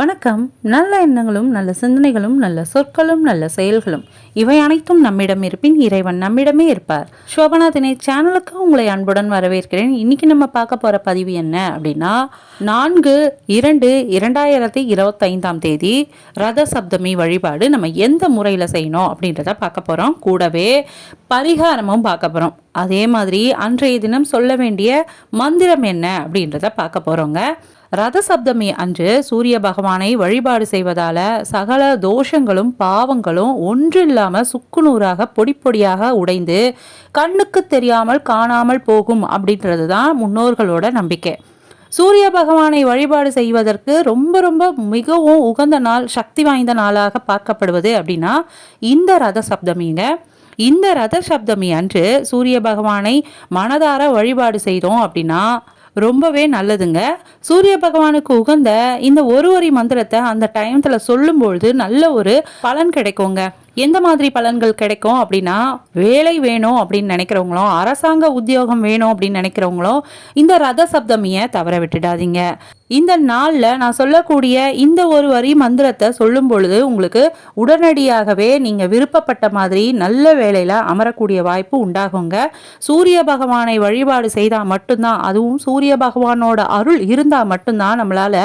வணக்கம். நல்ல எண்ணங்களும் நல்ல சிந்தனைகளும் நல்ல சொற்களும் நல்ல செயல்களும். இவை அனைத்தும் நம்மிடம் இருப்பின் இறைவன் நம்மிடமே இருப்பார். சோபனா தினை சேனலுக்கு உங்களை அன்புடன் வரவேற்கிறேன். இன்னைக்கு நம்ம பார்க்க போற பதிவு என்ன அப்படின்னா நான்கு இரண்டு இரண்டாயிரத்தி இருபத்தைந்தாம் தேதி ரத சப்தமி வழிபாடு நம்ம எந்த முறையில் செய்யணும் அப்படின்றத பார்க்க போகிறோம் கூடவே பரிகாரமும் பார்க்க போகிறோம் அதே மாதிரி அன்றைய தினம் சொல்ல வேண்டிய மந்திரம் என்ன அப்படின்றத பார்க்க போகிறோங்க ரத சப்தமி அன்று சூரிய பகவானை வழிபாடு செய்வதால சகல தோஷங்களும் பாவங்களும் ஒன்றில்லாம சுக்குநூறாக பொடி பொடியாக உடைந்து கண்ணுக்கு தெரியாமல் காணாமல் போகும் அப்படின்றது தான் முன்னோர்களோட நம்பிக்கை. சூரிய பகவானை வழிபாடு செய்வதற்கு ரொம்ப ரொம்ப மிகவும் உகந்த நாள் சக்தி வாய்ந்த நாளாக பார்க்கப்படுவது அப்படின்னா இந்த ரத சப்தமிங்க இந்த ரத சப்தமி அன்று சூரிய பகவானை மனதார வழிபாடு செய்தோம் அப்படின்னா ரொம்பவே நல்லதுங்க. சூரிய பகவானுக்கு உகந்த இந்த ஒரு வரி மந்திரத்தை அந்த டைம்ல சொல்லும்பொழுது நல்ல ஒரு பலன் கிடைக்குங்க. எந்த மாதிரி பலன்கள் கிடைக்கும் அப்படின்னா வேலை வேணும் அப்படின்னு நினைக்கிறவங்களும் அரசாங்க உத்தியோகம் வேணும் அப்படின்னு நினைக்கிறவங்களும் இந்த ரத சப்தமியை தவற விட்டுடாதீங்க. இந்த நாளில் நான் சொல்லக்கூடிய இந்த ஒரு வரி மந்திரத்தை சொல்லும் பொழுது உங்களுக்கு உடனடியாகவே நீங்கள் விருப்பப்பட்ட மாதிரி நல்ல வேலையில் அமரக்கூடிய வாய்ப்பு உண்டாகுங்க. சூரிய பகவானை வழிபாடு செய்தால் மட்டும்தான் அதுவும் சூரிய பகவானோட அருள் இருந்தால் மட்டும்தான் நம்மளால்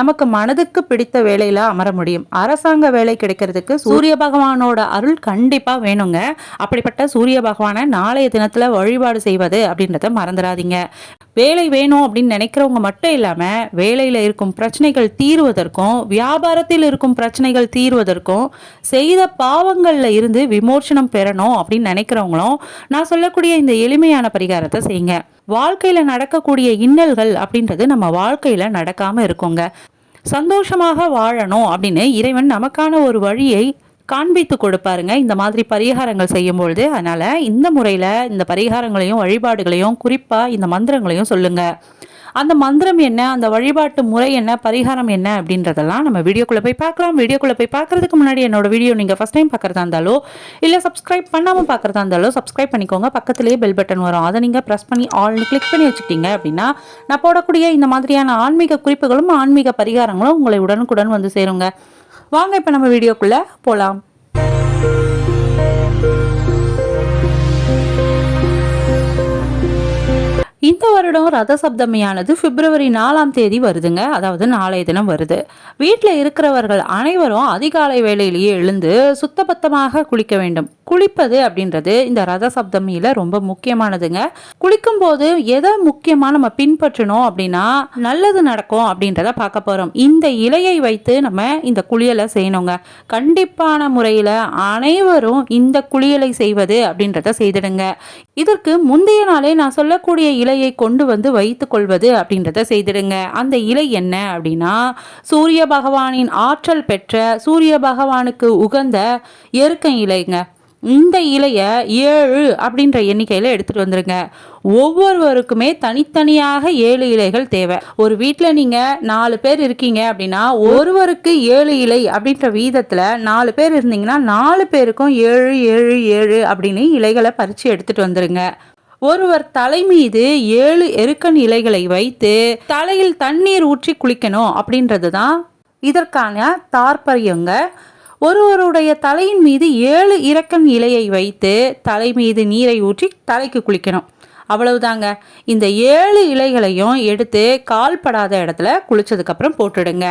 நமக்கு மனதுக்கு பிடித்த வேலையில் அமர முடியும். அரசாங்க வேலை கிடைக்கிறதுக்கு சூரிய பகவானோட அருள் கண்டிப்பாக வேணுங்க. அப்படிப்பட்ட சூரிய பகவானை நாளைய தினத்தில் வழிபாடு செய்வது அப்படின்றத மறந்துடாதீங்க. வேலை வேணும் அப்படின்னு நினைக்கிறவங்க மட்டும் இல்லாமல் வேலையில் இருக்கும் பிரச்சனைகள் தீர்வதற்கும் வியாபாரத்தில் இருக்கும் பிரச்சனைகள் தீர்வதற்கும் செய்த பாவங்களில் இருந்து விமோசனம் பெறணும் அப்படின்னு நினைக்கிறவங்களும் நான் சொல்லக்கூடிய இந்த எளிமையான பரிகாரத்தை செய்யுங்க. வாழ்க்கையில் நடக்கக்கூடிய இன்னல்கள் அப்படின்றது நம்ம வாழ்க்கையில் நடக்காமல் இருக்குங்க. சந்தோஷமாக வாழணும் அப்படின்னு இறைவன் நமக்கான ஒரு வழியை காண்பித்து கொடுப்பாருங்க. இந்த மாதிரி பரிகாரங்கள் செய்யும்பொழுது அதனால் இந்த முறையில் இந்த பரிகாரங்களையும் வழிபாடுகளையும் குறிப்பாக இந்த மந்திரங்களையும் சொல்லுங்கள் அந்த மந்திரம் என்ன? அந்த வழிபாட்டு முறை என்ன? பரிகாரம் என்ன? அப்படின்றதெல்லாம் நம்ம வீடியோக்குள்ளே போய் பார்க்கலாம். வீடியோக்குள்ளே போய் பார்க்கறதுக்கு முன்னாடி என்னோட வீடியோ நீங்கள் ஃபஸ்ட் டைம் பார்க்குறதா இருந்தாலோ இல்லை சப்ஸ்கிரைப் பண்ணாமல் பார்க்குறதா இருந்தாலோ சப்ஸ்கிரைப் பண்ணிக்கோங்க. பக்கத்துலேயே பெல் பட்டன் வரும். அதை நீங்கள் ப்ரெஸ் பண்ணி ஆல்னு கிளிக் பண்ணி வச்சுக்கிட்டீங்க அப்படின்னா நான் போடக்கூடிய இந்த மாதிரியான ஆன்மீக குறிப்புகளும் ஆன்மீக பரிகாரங்களும் உங்களை உடனுக்குடன் வந்து சேருங்க. வாங்க இப்போ நம்ம வீடியோக்குள்ளே போகலாம் இந்த வருடம் ரத சப்தமியானது பிப்ரவரி நாலாம் தேதி வருதுங்க. அதாவது நாளைய தினம் வருது. வீட்டில் இருக்கிறவர்கள் அனைவரும் அதிகாலை வேளையிலேயே எழுந்து சுத்தபத்தமாக குளிக்க வேண்டும். குளிப்பது அப்படின்றது இந்த ரத சப்தமியில ரொம்ப முக்கியமானதுங்க. குளிக்கும் போது எதை முக்கியமா நம்ம பின்பற்றணும் அப்படின்னா நல்லது நடக்கும் அப்படின்றத பார்க்க போறோம். இந்த இலையை வைத்து நம்ம இந்த குளியலை செய்யணுங்க. கண்டிப்பான முறையில் அனைவரும் இந்த குளியலை செய்வது அப்படின்றத செய்திடுங்க. இதற்கு முந்தைய நாளே நான் சொல்லக்கூடிய இலையை கொண்டு வந்து வைத்துக் கொள்வது அப்படின்றத செய்திடுங்க. அந்த இலை என்ன அப்படின்னா சூரிய பகவானின் ஆற்றல் பெற்ற சூரிய பகவானுக்கு உகந்த எருக்கம் இலைங்க. இந்த இலையை ஏழு அப்படின்ற எண்ணிக்கையில் எடுத்துகிட்டு வந்துருங்க. ஒவ்வொருவருக்குமே தனித்தனியாக ஏழு இலைகள் தேவை. ஒரு வீட்டில் நீங்கள் நாலு பேர் இருக்கீங்க அப்படின்னா ஒருவருக்கு ஏழு இலை அப்படின்ற வீதத்தில் நாலு பேர் இருந்தீங்கன்னா நாலு பேருக்கும் ஏழு ஏழு ஏழு அப்படின்னு இலைகளை பறித்து எடுத்துகிட்டு வந்துருங்க. ஒருவர் தலை மீது ஏழு எருக்கன் இலைகளை வைத்து தலையில் தண்ணீர் ஊற்றி குளிக்கணும் அப்படின்றது தான் இதற்கான தாற்பயங்க. ஒருவருடைய தலையின் மீது ஏழு இறக்கம் இலையை வைத்து தலை மீது நீரை ஊற்றி தலைக்கு குளிக்கணும். அவ்வளவுதாங்க. இந்த ஏழு இலைகளையும் எடுத்து கால் படாத இடத்துல குளிச்சதுக்கப்புறம் போட்டுடுங்க.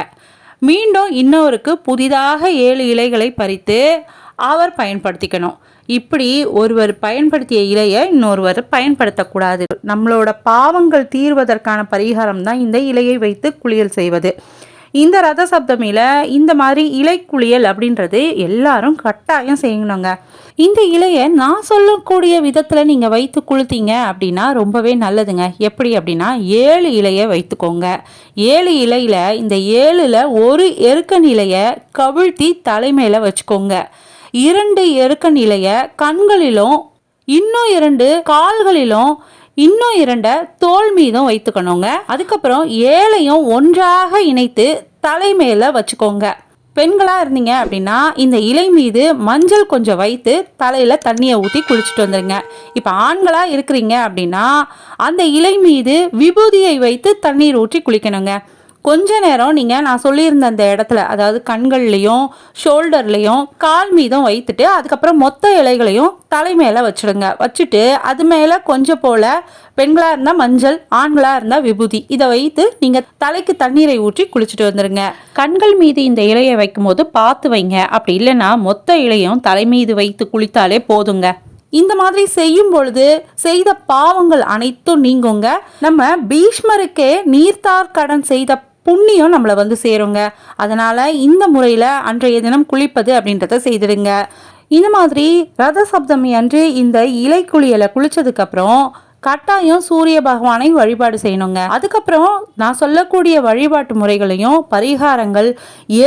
மீண்டும் இன்னொருக்கு புதிதாக ஏழு இலைகளை பறித்து அவர் பயன்படுத்திக்கணும். இப்படி ஒருவர் பயன்படுத்திய இலையை இன்னொருவர் பயன்படுத்தக்கூடாது. நம்மளோட பாவங்கள் தீர்வதற்கான பரிகாரம் தான் இந்த இலையை வைத்து குளியல் செய்வது. இந்த ரத சப்தமியில் இந்த மாதிரி இலை குளியல் அப்படின்றது எல்லாரும் கட்டாயம் செய்யணுங்க. இந்த இலையை நான் சொல்லக்கூடிய விதத்தில் நீங்கள் வைத்து குளித்தீங்க அப்படின்னா ரொம்பவே நல்லதுங்க. எப்படி அப்படின்னா ஏழு இலையை வைத்துக்கோங்க. ஏழு இலையில் இந்த ஏழில் ஒரு எருக்கன் இலையை கவிழ்த்தி தலைமையில் வச்சுக்கோங்க. இரண்டு எருக்கன் இலையை கண்களிலும் இன்னும் இரண்டு கால்களிலும் இன்னும் இரண்ட தோல் மீதும் வைத்துக்கணுங்க. அதுக்கப்புறம் ஏழையும் ஒன்றாக இணைத்து தலை வச்சுக்கோங்க. பெண்களாக இருந்தீங்க அப்படின்னா இந்த இலை மீது மஞ்சள் கொஞ்சம் வைத்து தலையில் தண்ணியை ஊற்றி குளிச்சுட்டு வந்துடுங்க இப்போ ஆண்களாக இருக்கிறீங்க அப்படின்னா அந்த இலை மீது விபூதியை வைத்து தண்ணீர் ஊற்றி குளிக்கணுங்க. கொஞ்ச நேரம் நீங்கள் நான் சொல்லியிருந்த அந்த இடத்துல அதாவது கண்கள்லையும் ஷோல்டர்லையும் கால் மீதும் வைத்துட்டு அதுக்கப்புறம் மொத்த இலைகளையும் தலை மேலே வச்சுடுங்க. வச்சுட்டு அது மேலே கொஞ்சம் போல் பெண்களாக இருந்தால் மஞ்சள் ஆண்களாக இருந்தால் விபூதி. இதை வைத்து நீங்கள் தலைக்கு தண்ணீரை ஊற்றி குளிச்சுட்டு வந்துடுங்க கண்கள் மீது இந்த இலையை வைக்கும்போது பார்த்து வைங்க. அப்படி இல்லைன்னா மொத்த இலையும் தலை மீது வைத்து குளித்தாலே போதுங்க. இந்த மாதிரி செய்யும் பொழுது செய்த பாவங்கள் அனைத்தும் நீங்குங்க. நம்ம பீஷ்மருக்கே நீர்த்தார் கடன் செய்த புண்ணியம் நம்மளை வந்து சேருங்க. அதனால் இந்த முறையில் அன்றைய தினம் குளிப்பது அப்படின்றத செய்திடுங்க. இந்த மாதிரி ரத சப்தமி அன்று இந்த இலை குளியலை குளிச்சதுக்கப்புறம் கட்டாயம் சூரிய பகவானை வழிபாடு செய்யணுங்க. அதுக்கப்புறம் நான் சொல்லக்கூடிய வழிபாட்டு முறைகளையும் பரிகாரங்கள்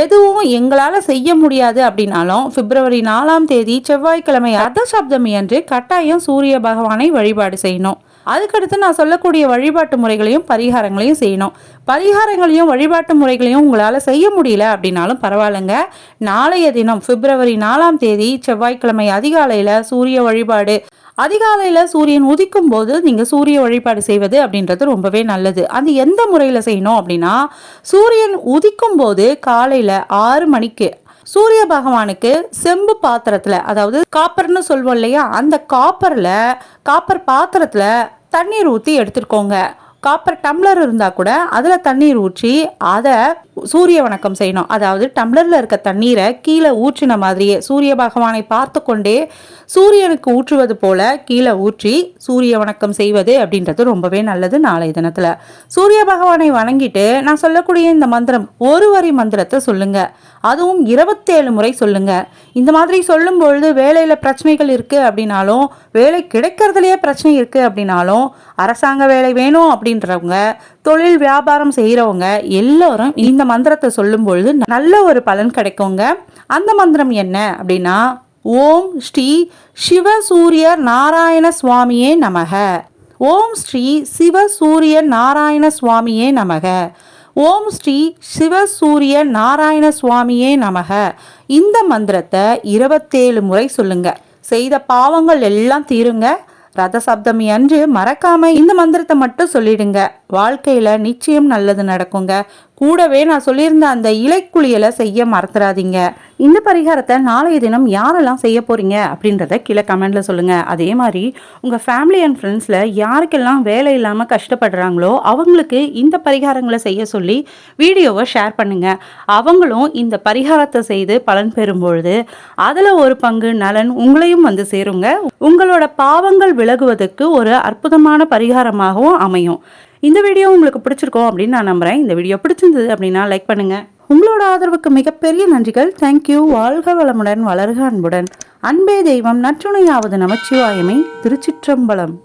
எதுவும் எங்களால் செய்ய முடியாது அப்படின்னாலும் பிப்ரவரி நாலாம் தேதி செவ்வாய்க்கிழமை அர்த்த சப்தமி அன்று கட்டாயம் சூரிய பகவானை வழிபாடு செய்யணும். அதுக்கடுத்து நான் சொல்லக்கூடிய வழிபாட்டு முறைகளையும் பரிகாரங்களையும் செய்யணும். பரிகாரங்களையும் வழிபாட்டு முறைகளையும் உங்களால் செய்ய முடியல அப்படின்னாலும் பரவாயில்லைங்க. நாளைய தினம் பிப்ரவரி நாலாம் தேதி செவ்வாய்க்கிழமை அதிகாலையில் சூரிய வழிபாடு. அதிகாலையில் சூரியன் உதிக்கும் போது நீங்கள் சூரிய வழிபாடு செய்வது அப்படின்றது ரொம்பவே நல்லது. அது எந்த முறையில் செய்யணும் அப்படின்னா சூரியன் உதிக்கும் போது காலையில் ஆறு மணிக்கு சூரிய பகவானுக்கு செம்பு பாத்திரத்தில் அதாவது காப்பர்னு சொல்வோம் இல்லையா அந்த காப்பரில் காப்பர் பாத்திரத்தில் தண்ணீர் ஊற்றி எடுத்துருக்கோங்க காப்பர் டம்ளர் இருந்தால் கூட அதில் தண்ணீர் ஊற்றி அதை சூரிய வணக்கம் செய்யணும். அதாவது டம்ளரில் இருக்க தண்ணீரை கீழே ஊற்றின மாதிரியே சூரிய பகவானை பார்த்து கொண்டே சூரியனுக்கு ஊற்றுவது போல கீழே ஊற்றி சூரிய வணக்கம் செய்வது அப்படின்றது ரொம்பவே நல்லது நாளைய தினத்தில். சூரிய பகவானை வணங்கிட்டு நான் சொல்லக்கூடிய இந்த மந்திரம் ஒரு வரி மந்திரத்தை சொல்லுங்க. அதுவும் இருபத்தேழு முறை சொல்லுங்க. இந்த மாதிரி சொல்லும் பொழுது வேலையில் பிரச்சனைகள் இருக்குது அப்படின்னாலும் வேலை கிடைக்கிறதுலையே பிரச்சனை இருக்குது அப்படின்னாலும் அரசாங்க வேலை வேணும் அப்படின்றவங்க தொழில் வியாபாரம் செய்கிறவங்க எல்லோரும் இந்த மந்திரத்தை சொல்லும் பொழுது நல்ல ஒரு பலன் கிடைக்குங்க. அந்த மந்திரம் என்ன அப்படின்னா ஓம் ஸ்ரீ சிவசூரிய நாராயண சுவாமியே நமக. ஓம் ஸ்ரீ சிவ சூரிய நாராயண சுவாமியே நமக. ஓம் ஸ்ரீ சிவசூரிய நாராயண சுவாமியே நமக. இந்த மந்திரத்தை இருபத்தேழு முறை சொல்லுங்க. செய்த பாவங்கள் எல்லாம் தீருங்க. ரத சப்தமி அன்று மறக்காம இந்த மந்திரத்தை மட்டும் சொல்லிடுங்க. வாழ்க்கையில நிச்சயம் நல்லது நடக்குங்க. கூடவே நான் சொல்லியிருந்த அந்த இலைக்குளியலை செய்ய மறந்துடாதீங்க இந்த பரிகாரத்தை நாளைய தினம் யாரெல்லாம் செய்ய போகிறீங்க அப்படின்றத கீழே கமெண்ட்டில் சொல்லுங்கள் அதே மாதிரி உங்கள் ஃபேமிலி அண்ட் ஃப்ரெண்ட்ஸில் யாருக்கெல்லாம் வேலை இல்லாமல் கஷ்டப்படுறாங்களோ அவங்களுக்கு இந்த பரிகாரங்களை செய்ய சொல்லி வீடியோவை ஷேர் பண்ணுங்கள் அவங்களும் இந்த பரிகாரத்தை செய்து பலன் பெறும் பொழுது அதில் ஒரு பங்கு நலன் உங்களையும் வந்து சேருங்க. உங்களோட பாவங்கள் விலகுவதற்கு ஒரு அற்புதமான பரிகாரமாகவும் அமையும். இந்த வீடியோ உங்களுக்கு பிடிச்சிருக்கோம் அப்படின்னு நான் நம்புறேன். இந்த வீடியோ பிடிச்சிருந்தது அப்படின்னா லைக் பண்ணுங்க. உங்களோட ஆதரவுக்கு மிகப்பெரிய நன்றிகள். தேங்க்யூ வாழ்க வளமுடன் வளர்க அன்புடன். அன்பே தெய்வம் நற்றுணையாவது நமச்சிவாயமே. திருச்சிற்றம்பலம்.